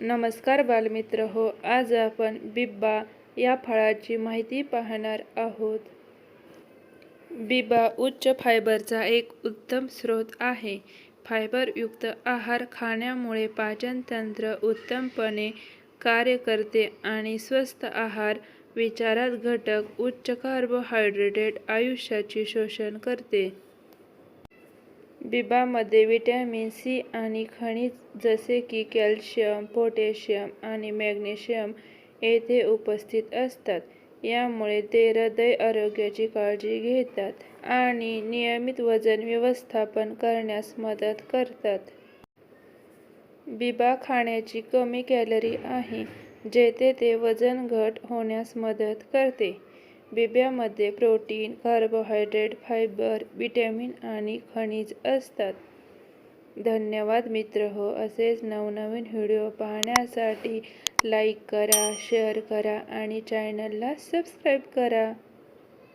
नमस्कार बालमित्र हो आज आपण बिब्बा या फळाची माहिती पाहणार आहोत. बिबा उच्च फायबरचा एक उत्तम स्रोत आहे. फायबरयुक्त आहार खाण्यामुळे पाचनतंत्र उत्तमपणे कार्य करते आणि स्वस्त आहार विचारात घटक उच्च कार्बोहायड्रेट आयुष्याचे शोषण करते. बिबामध्ये व्हिटॅमिन सी आणि खनिज जसे की कॅल्शियम पोटॅशियम आणि मॅग्नेशियम येथे उपस्थित असतात. यामुळे ते हृदय आरोग्याची काळजी घेतात आणि नियमित वजन व्यवस्थापन करण्यास मदत करतात. बिबा खाण्याची कमी कॅलरी आहे जेथे ते वजन घट होण्यास मदत करते. बिब्यामध्ये प्रोटीन कार्बोहायड्रेट फायबर विटॅमिन आणि खनिज असतात. धन्यवाद मित्र. हो असेच नवनवीन व्हिडिओ पाहण्यासाठी लाईक करा शेअर करा आणि चॅनलला सबस्क्राईब करा.